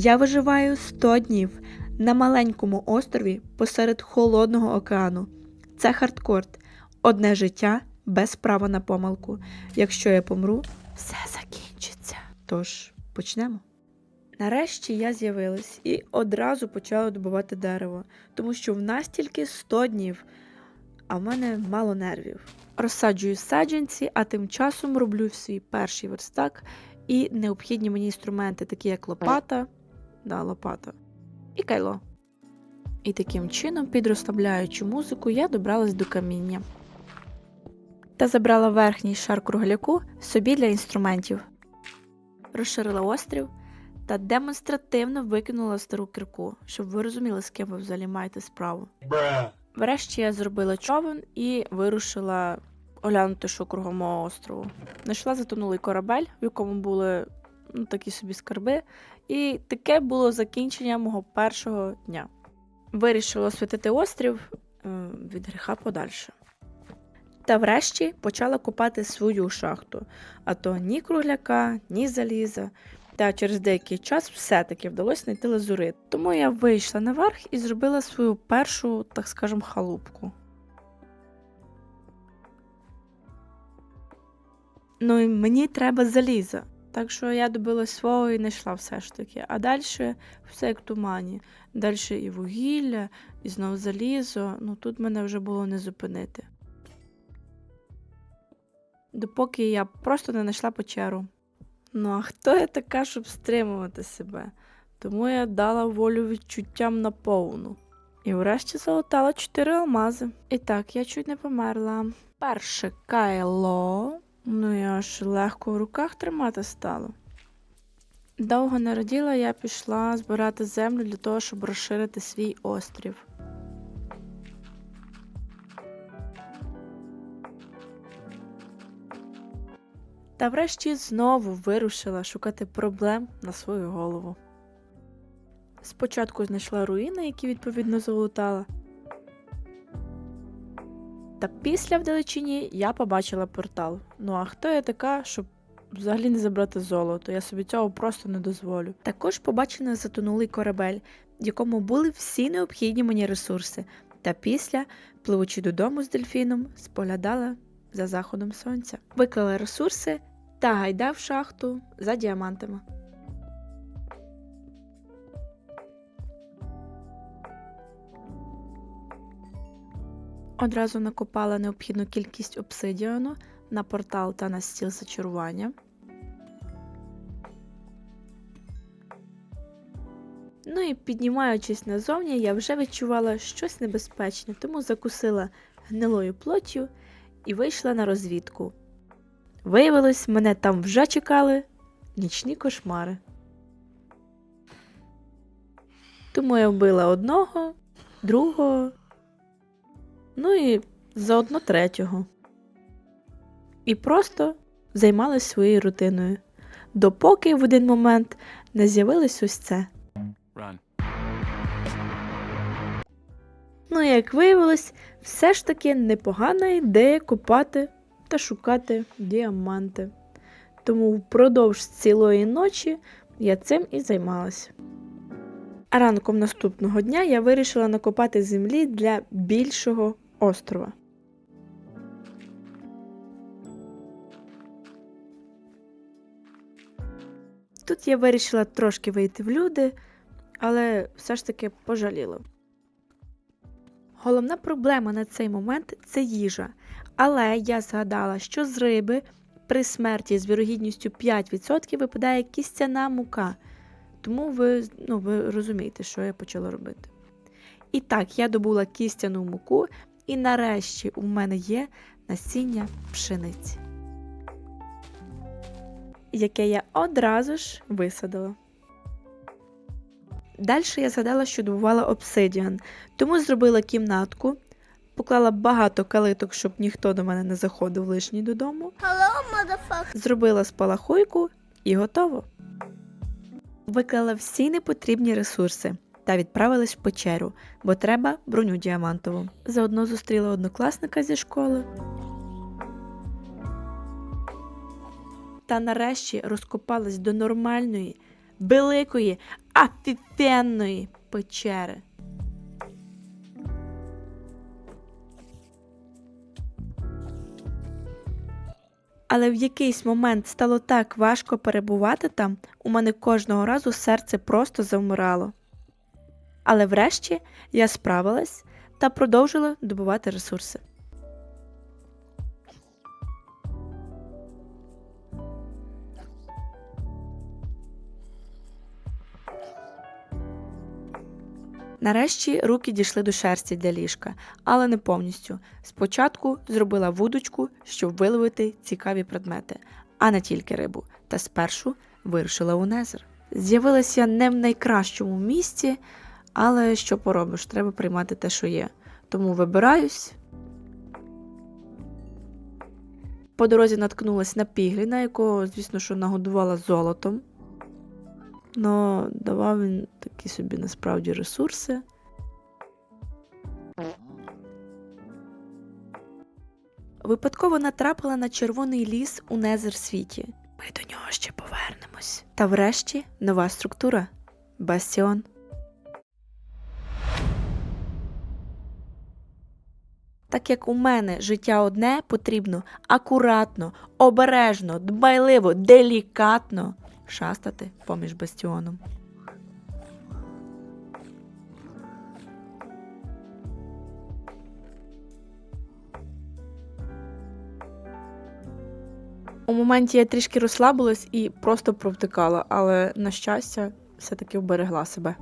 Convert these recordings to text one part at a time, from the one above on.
Я виживаю 100 днів на маленькому острові посеред холодного океану. Це хардкорт. Одне життя без права на помилку. Якщо я помру, все закінчиться. Тож почнемо. Нарешті я з'явилась і одразу почала добувати дерево, тому що в нас тільки 100 днів, а в мене мало нервів. Розсаджую саджанці, а тим часом роблю свій перший верстак і необхідні мені інструменти, такі як лопата, да, лопата і кайло. І таким чином, під розслабляючу музику, я добралась до каміння та забрала верхній шар кругляку собі для інструментів, розширила острів та демонстративно викинула стару кірку, щоб ви розуміли, з ким ви взагалі маєте справу. Врешті я зробила човен і вирушила оглянути, що кругом острову. Знайшла затонулий корабель, в якому були ну, такі собі скарби, і таке було закінчення мого першого дня. Вирішила освятити острів е, від гріха подальше. Та врешті почала копати свою шахту, а то ні кругляка, ні заліза. Та через деякий час все-таки вдалося знайти лазурит. Тому я вийшла наверх і зробила свою першу, так скажем, халупку. Ну і мені треба заліза. Так що я добилась свого і знайшла все ж таки. А далі все як в тумані. Далі і вугілля, і знову залізо. Ну тут мене вже було не зупинити. Допоки я просто не знайшла печеру. Ну а хто я така, щоб стримувати себе? Тому я дала волю відчуттям наповну. І врешті залутала чотири алмази. І так, я чуть не померла. Перше кайло. Ну я аж легко в руках тримати стало. Довго не раділа, я пішла збирати землю для того, щоб розширити свій острів. Та врешті знову вирушила шукати проблем на свою голову. Спочатку знайшла руїни, які відповідно залутала. Та після вдалечині я побачила портал. Ну а хто я така, щоб взагалі не забрати золото? Я собі цього просто не дозволю. Також побачила затонулий корабель, в якому були всі необхідні мені ресурси. Та після, пливучи додому з дельфіном, споглядала за заходом сонця. Виклала ресурси та гайда в шахту за діамантами. Одразу накопала необхідну кількість обсидіану на портал та на стіл зачарування. Ну і піднімаючись назовні, я вже відчувала щось небезпечне, тому закусила гнилою плоттю і вийшла на розвідку. Виявилось, мене там вже чекали нічні кошмари. Тому я вбила одного, другого, ну і заодно третього. І просто займалась своєю рутиною, допоки в один момент не з'явилось ось це. Run. Ну, як виявилось, все ж таки непогана ідея копати та шукати діаманти. Тому впродовж цілої ночі я цим і займалась. А ранком наступного дня я вирішила накопати землі для більшого острова. Тут я вирішила трошки вийти в люди, але все ж таки пожаліла. Головна проблема на цей момент це їжа. Але я згадала, що з риби при смерті з вірогідністю 5% випадає кістяна мука. Тому ви, ну, ви розумієте, що я почала робити. І так, я добула кістяну муку, і нарешті у мене є насіння пшениці, яке я одразу ж висадила. Далі я згадала, що добувала обсидіан, тому зробила кімнатку, поклала багато калиток, щоб ніхто до мене не заходив лишній додому. Зробила спалахуйку і готово. Виклала всі непотрібні ресурси та відправилась в печеру, бо треба броню діамантову. Заодно зустріла однокласника зі школи. Та нарешті розкопалась до нормальної, великої, офігенної печери. Але в якийсь момент стало так важко перебувати там, у мене кожного разу серце просто завмирало. Але врешті я справилась та продовжила добувати ресурси. Нарешті руки дійшли до шерсті для ліжка, але не повністю. Спочатку зробила вудочку, щоб виловити цікаві предмети, а не тільки рибу, та спершу вирушила у незер. З'явилася не в найкращому місці, але що поробиш, треба приймати те, що є. Тому вибираюсь. По дорозі наткнулась на пігліна, якого, звісно, що нагодувала золотом. Но давав він такі собі насправді ресурси. Випадково натрапила на червоний ліс у Незер світі. Ми до нього ще повернемось. Та врешті нова структура Бастіон. Так як у мене життя одне, потрібно акуратно, обережно, дбайливо, делікатно шастати поміж бастіоном. У моменті я трішки розслабилась і просто провтикала, але, на щастя, все-таки вберегла себе.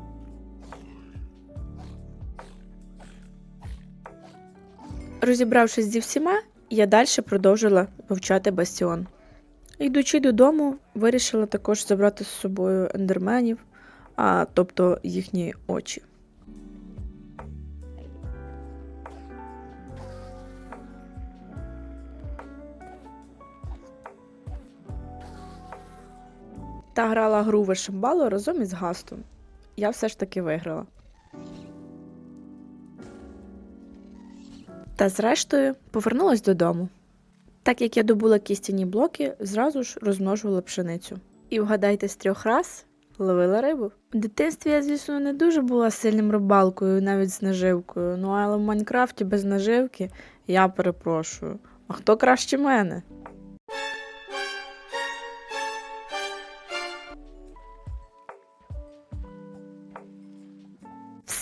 Розібравшись зі всіма, я далі продовжила вивчати бастіон. Йдучи додому, вирішила також забрати з собою ендерменів, а тобто їхні очі. Та грала гру вишимбалу разом із Гастом. Я все ж таки виграла. Та зрештою повернулась додому. Так як я добула кістяні блоки, зразу ж розмножувала пшеницю. І вгадайте, з трьох раз ловила рибу. В дитинстві я, звісно, не дуже була сильним рибалкою, навіть з наживкою. Ну але в Майнкрафті без наживки я перепрошую. А хто краще мене?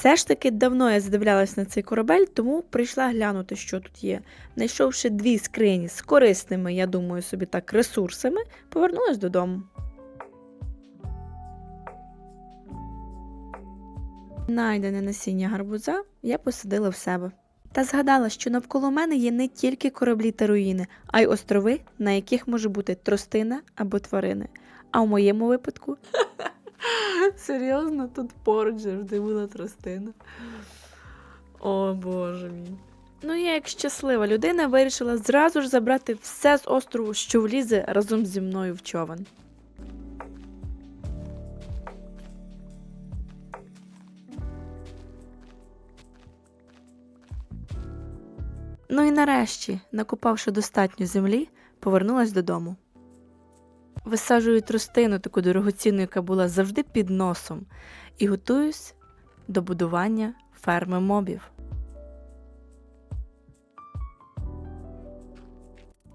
Все ж таки давно я задивлялась на цей корабель, тому прийшла глянути, що тут є. Знайшовши дві скрині з корисними, я думаю, собі так, ресурсами, повернулась додому. Найдене насіння гарбуза я посадила в себе. Та згадала, що навколо мене є не тільки кораблі та руїни, а й острови, на яких може бути тростина або тварини. А в моєму випадку Серйозно, тут поруч завжди була тростина. О боже мій. Ну, я, як щаслива людина, вирішила зразу ж забрати все з острову, що влізе разом зі мною в човен. Ну і нарешті, накопавши достатньо землі, повернулась додому. Висаджую тростину, таку дорогоцінну, яка була завжди під носом, і готуюсь до будування ферми мобів.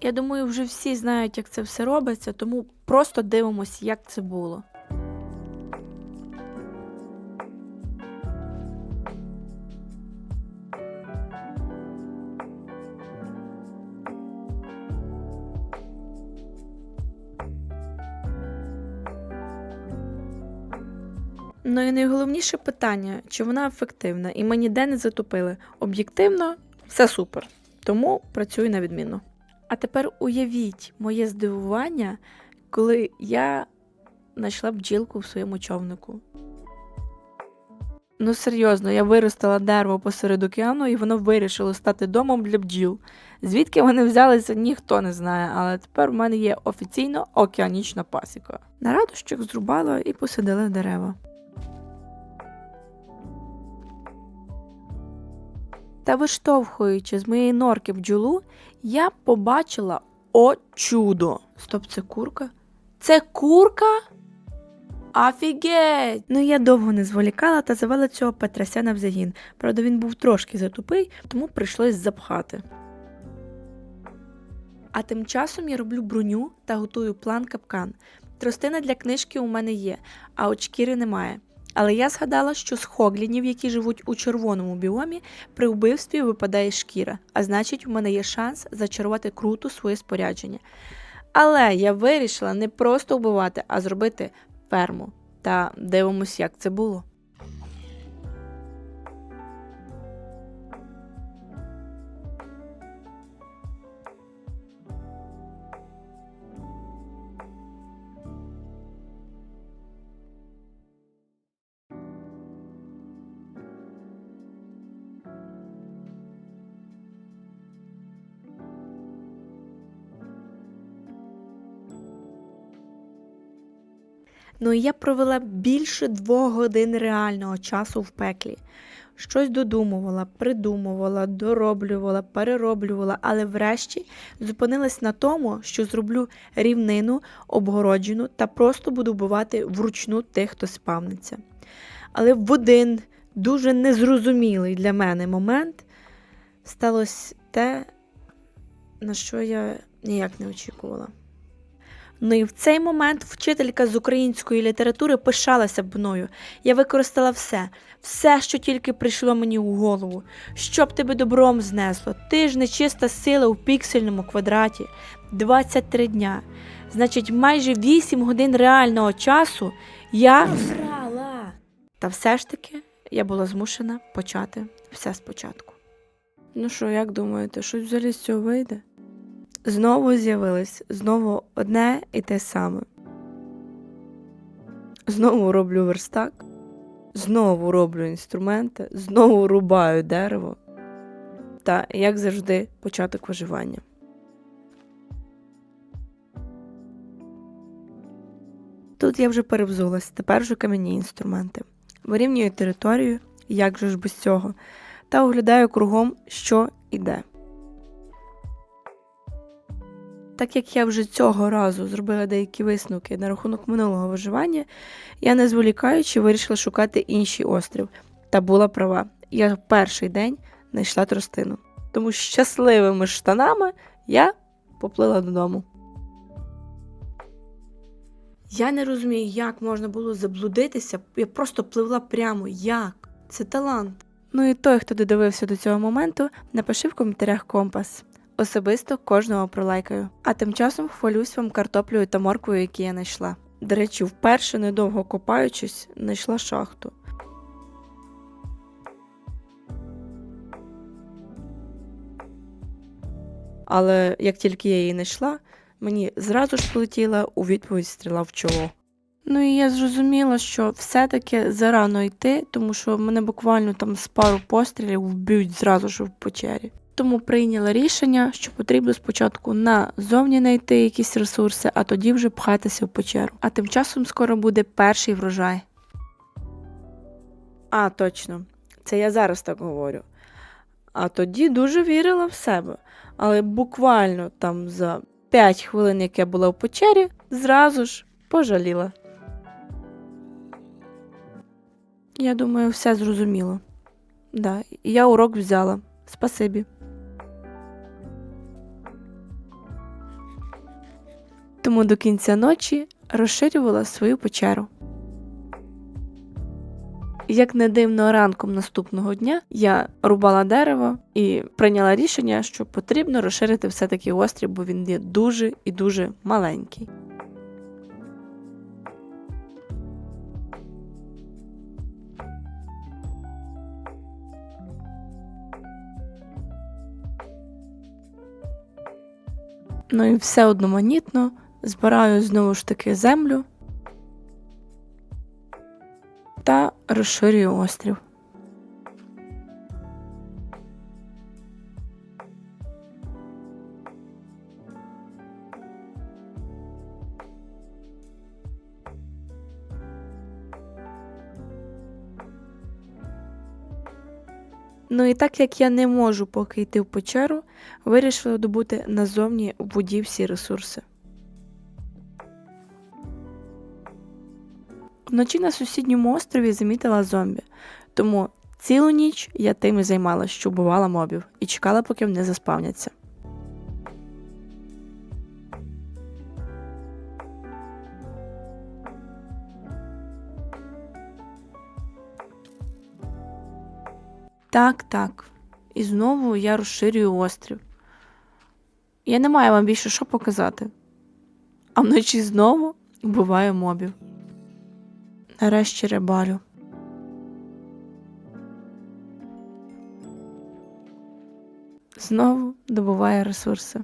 Я думаю, вже всі знають, як це все робиться, тому просто дивимося, як це було. Ну і найголовніше питання, чи вона ефективна, і ми ніде не затопили. Об'єктивно, все супер. Тому працюю на відмінно. А тепер уявіть моє здивування, коли я знайшла бджілку в своєму човнику. Ну, серйозно, я виростила дерево посеред океану, і воно вирішило стати домом для бджіл. Звідки вони взялися, ніхто не знає, але тепер в мене є офіційно океанічна пасіка. На радощах зрубала і посадила дерева. Та виштовхуючи з моєї норки бджолу, я побачила о чудо. Стоп, це курка? Це курка? Офігеть! Ну я довго не зволікала та завела цього Петрася в загін. Правда, він був трошки затупий, тому прийшлось запхати. А тим часом я роблю броню та готую план капкан. Тростина для книжки у мене є, а от шкіри немає. Але я згадала, що з хоглінів, які живуть у червоному біомі, при вбивстві випадає шкіра, а значить, у мене є шанс зачарувати круто своє спорядження. Але я вирішила не просто вбивати, а зробити ферму. Та дивимось, як це було. Ну і я провела більше двох годин реального часу в пеклі. Щось додумувала, придумувала, дороблювала, перероблювала, але врешті зупинилась на тому, що зроблю рівнину, обгороджену та просто буду вбивати вручну тих, хто спавниться. Але в один дуже незрозумілий для мене момент сталося те, на що я ніяк не очікувала. Ну і в цей момент вчителька з української літератури пишалася б мною. Я використала все, все, що тільки прийшло мені у голову. Щоб тебе добром знесло, ти ж нечиста сила у піксельному квадраті. 23 дня. Значить, майже 8 годин реального часу я всрала. Та все ж таки я була змушена почати все спочатку. Ну що, як думаєте, щось взагалі з цього вийде? Знову з'явилось, знову одне і те саме. Знову роблю верстак, знову роблю інструменти, знову рубаю дерево. Та, як завжди, початок виживання. Тут я вже перевзулась, тепер вже кам'яні інструменти. Вирівнюю територію, як же ж без цього, та оглядаю кругом, що і де. Так як я вже цього разу зробила деякі висновки на рахунок минулого виживання, я не зволікаючи вирішила шукати інший острів. Та була права. Я в перший день знайшла тростину. Тому щасливими штанами я поплила додому. Я не розумію, як можна було заблудитися. Я просто пливла прямо. Як? Це талант. Ну і той, хто додивився до цього моменту, напиши в коментарях компас. Особисто кожного пролайкаю. А тим часом хвалюсь вам картоплею та морквою, які я знайшла. До речі, вперше, недовго копаючись, знайшла шахту. Але як тільки я її знайшла, мені зразу ж полетіла у відповідь стріла в чоло. Ну і я зрозуміла, що все-таки зарано йти, тому що мене буквально там з пару пострілів вб'ють зразу ж в печері. Тому прийняла рішення, що потрібно спочатку назовні знайти якісь ресурси, а тоді вже пхатися в печеру. А тим часом скоро буде перший врожай. А, точно, це я зараз так говорю. А тоді дуже вірила в себе. Але буквально там за 5 хвилин, як я була в печері, зразу ж пожаліла. Я думаю, все зрозуміло. Да, я урок взяла. Спасибі. Тому до кінця ночі розширювала свою печеру. Як не дивно, ранком наступного дня я рубала дерево і прийняла рішення, що потрібно розширити все-таки острів, бо він є дуже і дуже маленький. Ну і все одноманітно збираю знову ж таки землю та розширюю острів. Ну і так як я не можу поки йти в печеру, вирішила добути назовні в воді всі ресурси. Вночі на сусідньому острові замітила зомбі, тому цілу ніч я тим і займалася, що вбивала мобів, і чекала, поки вони заспавняться. Так, так. І знову я розширюю острів. Я не маю вам більше що показати. А вночі знову вбиваю мобів. Нарешті рибалю. Знову добуває ресурси.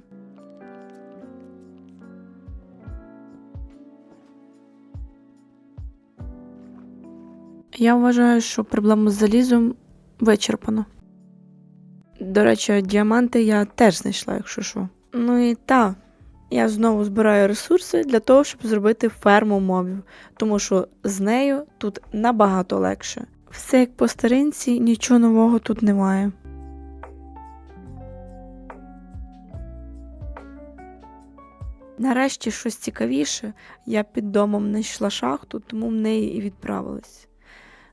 Я вважаю, що проблему з залізом вичерпано. До речі, діаманти я теж знайшла, якщо що. Ну і та, я знову збираю ресурси для того, щоб зробити ферму мобів, тому що з нею тут набагато легше. Все як по старинці, нічого нового тут немає. Нарешті щось цікавіше. Я під домом знайшла шахту, тому в неї і відправилась.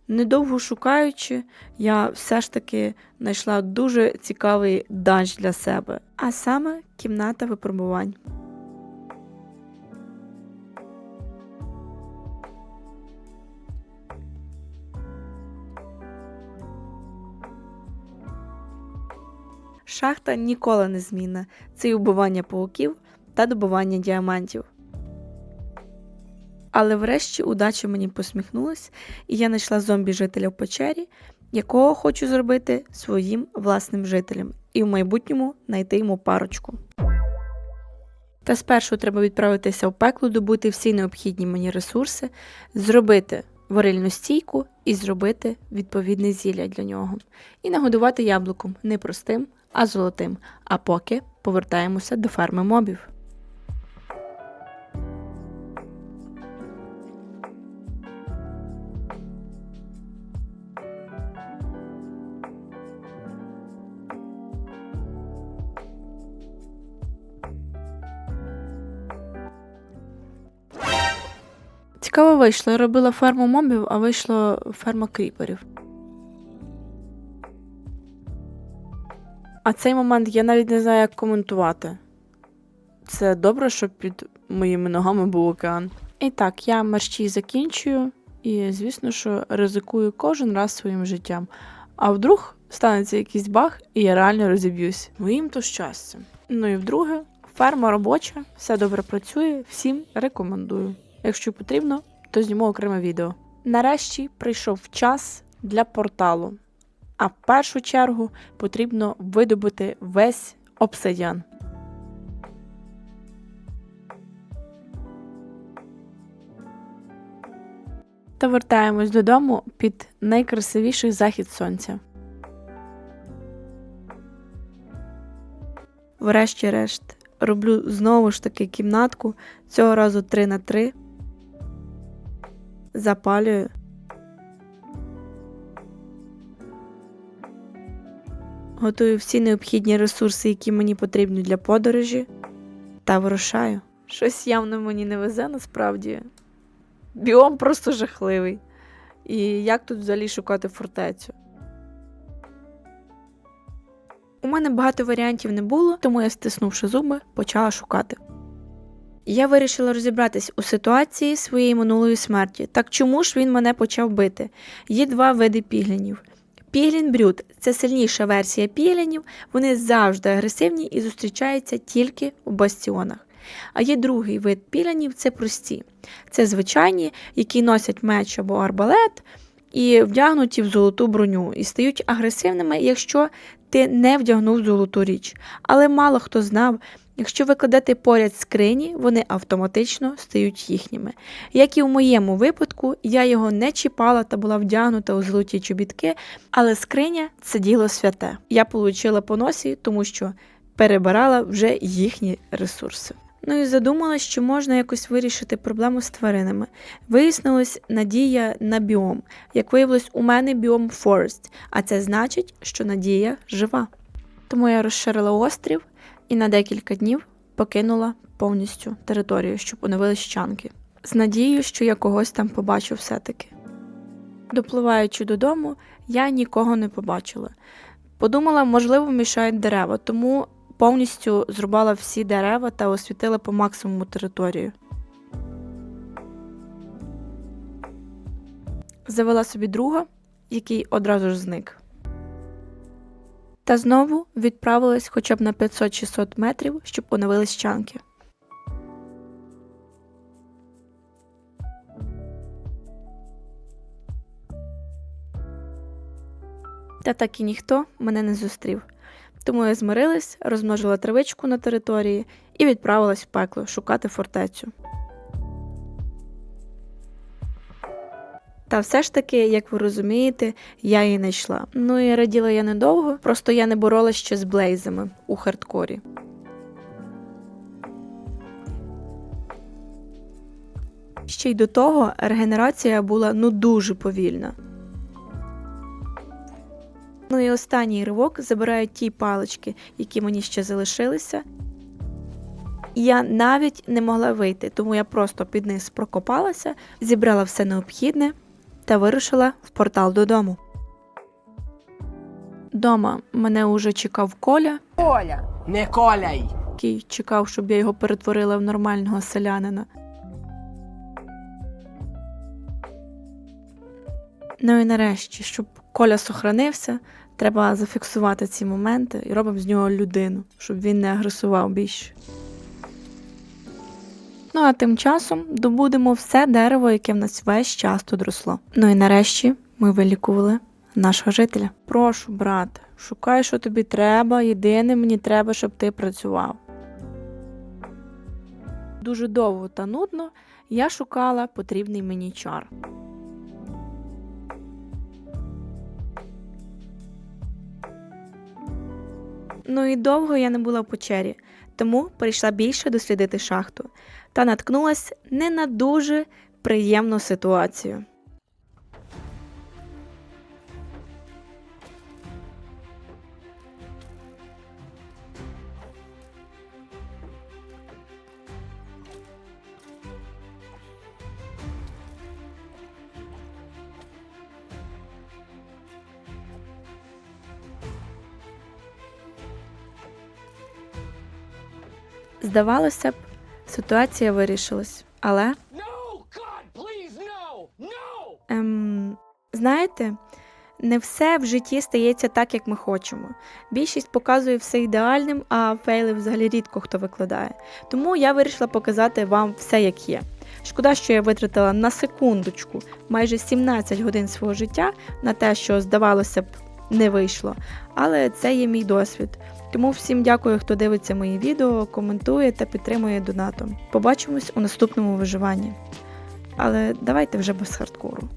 Недовго шукаючи, я все ж таки знайшла дуже цікавий данж для себе, а саме кімната випробувань. Шахта ніколи не змінна. Це і вбивання пауків та добування діамантів. Але врешті удача мені посміхнулась, і я знайшла зомбі-жителя в печері, якого хочу зробити своїм власним жителем, і в майбутньому знайти йому парочку. Та спершу треба відправитися в пекло, добути всі необхідні мені ресурси, зробити варильну стійку і зробити відповідне зілля для нього. І нагодувати яблуком не простим, а золотим. А поки повертаємося до ферми мобів. Цікаво вийшло. Я робила ферму мобів, а вийшло ферма кріперів. А цей момент я навіть не знаю, як коментувати. Це добре, що під моїми ногами був океан. І так, я мерщій закінчую, і, звісно, що ризикую кожен раз своїм життям. А вдруг станеться якийсь баг, і я реально розіб'юсь. Моїм то щастя. Ну і вдруге, ферма робоча, все добре працює, всім рекомендую. Якщо потрібно, то зніму окреме відео. Нарешті прийшов час для порталу. А в першу чергу потрібно видобути весь обсидіан. Та вертаємось додому під найкрасивіший захід сонця. Врешті-решт, роблю знову ж таки кімнатку, цього разу 3 на 3 запалюю. Готую всі необхідні ресурси, які мені потрібні для подорожі, та вирушаю. Щось явно мені не везе насправді. Біом просто жахливий. І як тут взагалі шукати фортецю? У мене багато варіантів не було, тому я, стиснувши зуби, почала шукати. Я вирішила розібратись у ситуації своєї минулої смерті. Так чому ж він мене почав бити? Є два види піглінів. Піглін брюд це сильніша версія піглінів, вони завжди агресивні і зустрічаються тільки у бастіонах. А є другий вид пілянів це прості. Це звичайні, які носять меч або арбалет і вдягнуті в золоту броню, і стають агресивними, якщо ти не вдягнув золоту річ. Але мало хто знав, якщо ви кладете поряд скрині, вони автоматично стають їхніми. Як і в моєму випадку, я його не чіпала та була вдягнута у золоті чобітки, але скриня це діло святе. Я отримала по носі, тому що перебирала вже їхні ресурси. Ну і задумала, що можна якось вирішити проблему з тваринами. Вияснилось надія на біом. Як виявилось, у мене біом Forest, а це значить, що надія жива. Тому я розширила острів і на декілька днів покинула повністю територію, щоб оновили щанки. з надією, що я когось там побачу все-таки. Допливаючи додому, я нікого не побачила. Подумала, можливо, мішають дерева, тому повністю зрубала всі дерева та освітила по максимуму територію. Завела собі друга, який одразу ж зник. Та знову відправилась хоча б на 500-600 метрів, щоб оновились чанки. Та так і ніхто мене не зустрів. Тому я змирилась, розмножила травичку на території і відправилась в пекло шукати фортецю. Та все ж таки, як ви розумієте, я її не йшла. Ну і раділа я недовго, просто я не боролась ще з блейзами у хардкорі. Ще й до того регенерація була ну дуже повільна. Ну і останній ривок забираю ті палички, які мені ще залишилися. Я навіть не могла вийти, тому я просто під низ прокопалася, зібрала все необхідне та вирушила в портал додому. Дома мене уже чекав Коля, Коля, не коляй. який чекав, щоб я його перетворила в нормального селянина. Ну і нарешті, щоб Коля сохранився, треба зафіксувати ці моменти і робимо з нього людину, щоб він не агресував більше. Ну а тим часом добудемо все дерево, яке в нас весь час тут росло. Ну і нарешті ми вилікували нашого жителя. Прошу, брате, шукай, що тобі треба. Єдине, мені треба, щоб ти працював. Дуже довго та нудно я шукала потрібний мені чар. Ну і довго я не була в печері, тому прийшла більше дослідити шахту та наткнулась не на дуже приємну ситуацію. Здавалося б, ситуація вирішилась, але. Ем, знаєте, не все в житті стається так, як ми хочемо. Більшість показує все ідеальним, а фейли взагалі рідко хто викладає. Тому я вирішила показати вам все, як є. Шкода, що я витратила на секундочку майже 17 годин свого життя на те, що здавалося б, не вийшло. Але це є мій досвід. Тому всім дякую, хто дивиться мої відео, коментує та підтримує донатом. Побачимось у наступному виживанні. Але давайте вже без хардкору.